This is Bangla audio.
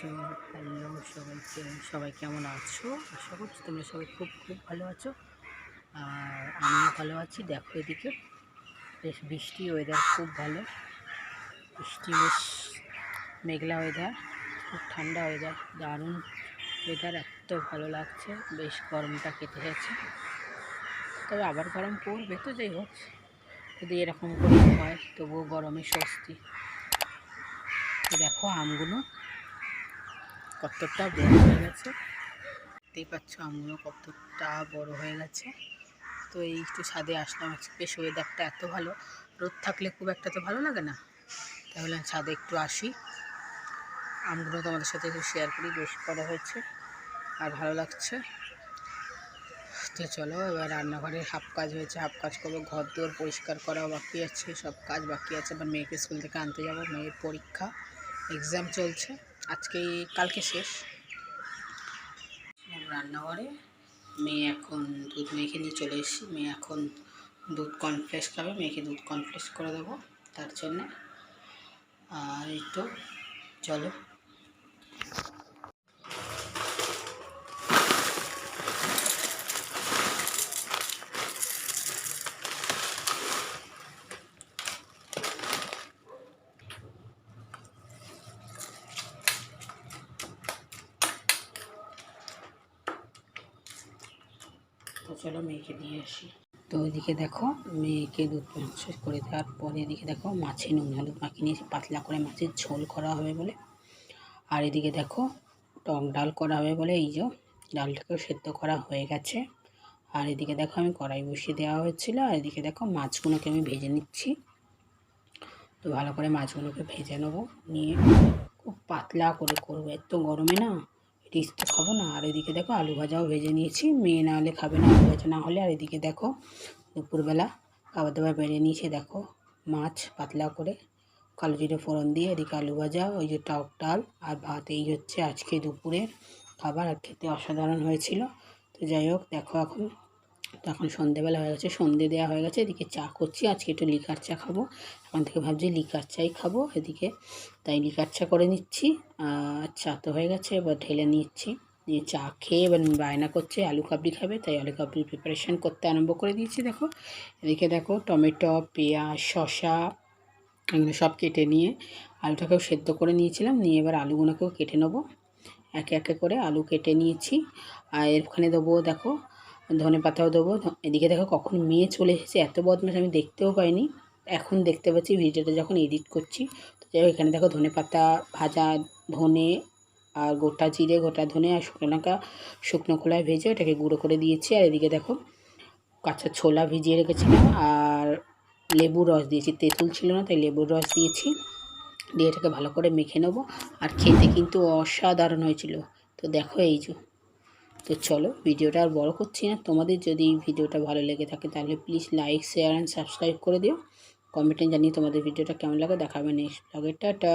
সো হ্যালো সবাইকে সবাই কেমন আছো? আশা করছি তোমরা সবাই খুব খুব ভালো আছো। আর আমিও ভালো আছি। দেখো এদিকে বেশ বৃষ্টি ওয়েদার খুব ভালো। বৃষ্টি, বেশ মেঘলা ওয়েদার খুব ঠান্ডা ওয়েদার দারুণ ওয়েদার এত ভালো লাগছে। বেশ গরমটা কেটে গেছে। তবে আবার গরম পড়বে তো, যাই হোক। যদি এরকম করে হয়, তবুও গরমে স্বস্তি। দেখো আমগুলো কতটা বড় হয়ে গেছে? দেখতেই পাচ্ছ আমগুলো কতটা বড় হয়ে গেছে। তো এই একটু ছাদে আসলাম, আজকে ওয়েদারটা এত ভালো। রোদ থাকলে খুব একটা তো ভালো লাগে না। তাহলে ছাদে একটু আসি। আমগুলো তোমাদের সাথে একটু শেয়ার করি, বেশ বড় হয়েছে আর ভালো লাগছে। তো চলো, এবার রান্নাঘরের হাফ কাজ হয়েছে, হাফ কাজ করব, ঘর দুয়ার পরিষ্কার করাও বাকি আছে, সব কাজ বাকি আছে। আবার মেয়েকে স্কুল থেকে আনতে যাব, মেয়ের পরীক্ষা এক্সাম চলছে। আজকে, কালকে শেষ। রান্নাঘরে মেয়ে এখন দুধ মেখে নিয়ে চলে এসেছি। মেয়ে এখন দুধ কর্নফ্লেক্স খাবে। মেয়েকে দুধ কর্নফ্লেক্স করে দেবো, তার জন্যে। আর এই তো, চলো। তো চলো মেয়েকে দিয়ে আসি। তো ওইদিকে দেখো মেয়েকে দুধ শেষ করে দেওয়ার পরে এদিকে দেখো মাছে নুন, হলুদ মাখিয়ে নিয়েছি, পাতলা করে মাছের ঝোল করা হবে বলে। আর এদিকে দেখো টক ডাল করা হবে বলে, এই যে ডালটাকেও সেদ্ধ করা হয়ে গেছে। আর এদিকে দেখো আমি কড়াই বসিয়ে দেওয়া হয়েছিল, আর এদিকে দেখো মাছগুলোকে আমি ভেজে নিচ্ছি। তো ভালো করে মাছগুলোকে ভেজে নেব, নিয়ে খুব পাতলা করে করব, এত গরমে না। রিস তো খাব না। আর এদিকে দেখো আলু ভাজাও ভেজে নিয়েছি। মেয়ে না হলে খাবে না, আলু ভাজা না হলে। আর এদিকে দেখো দুপুরবেলা খাবার দাবার বেড়ে নিয়েছে, দেখো মাছ পাতলা করে। কালো জিরে ফোড়ন দিয়ে এদিকে আলু ভাজা, ওই যে টক ডাল আর ভাত। এই হচ্ছে আজকে দুপুরের খাবার। আর খেতে অসাধারণ হয়েছিল। তো যাই হোক, দেখো এখন তো এখন সন্ধেবেলা হয়ে গেছে, সন্ধে দেওয়া হয়ে গেছে, এদিকে চা করছি, আজকে একটু লিকার চা খাব। এখন থেকে ভাবছি লিকার চাই খাব, এদিকে তাই লিকার চা করে নিচ্ছি, আর চা তো হয়ে গেছে, এবার ঢেলে নিচ্ছি। নিয়ে চা খেয়ে এবার বায়না করছে, আলু কাবলি খাবে, তাই আলু কাবলির প্রিপারেশান করতে আরম্ভ করে দিয়েছি, দেখো। এদিকে দেখো টমেটো, পেঁয়াজ, শসা, এগুলো সব কেটে নিয়ে আলুটাকেও সেদ্ধ করে নিয়েছিলাম, নিয়ে এবার আলুগুলোকেও কেটে নেব। একে একে করে আলু কেটে নিয়েছি, আর এরখানে দেবো, দেখো ধনে পাতাও দেবো। এদিকে দেখো কখন মেয়ে চলে এসেছে, এত বদমাস আমি দেখতেও পাইনি। এখন দেখতে পাচ্ছি ভিডিওটা যখন এডিট করছি, তো যাই এখানে দেখো ধনে পাতা ভাজা ধনে আর গোটা জিরে, গোটা ধনে আর শুকনো লঙ্কা, শুকনো খোলায় ভেজে ওটাকে গুঁড়ো করে দিয়েছি। আর এদিকে দেখো কাঁচা ছোলা ভিজিয়ে রেখেছিলাম আর লেবুর রস দিয়েছি। তেঁতুল ছিল না, তাই লেবুর রস দিয়েছি। দিয়ে এটাকে ভালো করে মেখে নেব। আর খেতে কিন্তু অসাধারণ হয়েছিল। তো দেখো এই যে তো চলো ভিডিওটা আর বড়ো করছি না। তোমাদের যদি ভিডিওটা ভালো লেগে থাকে তাহলে please like share and subscribe করে দিও। কমেন্টে জানিয়ে তোমাদের ভিডিওটা কেমন লাগে দেখাবে নেক্সট ব্লগে টাটা।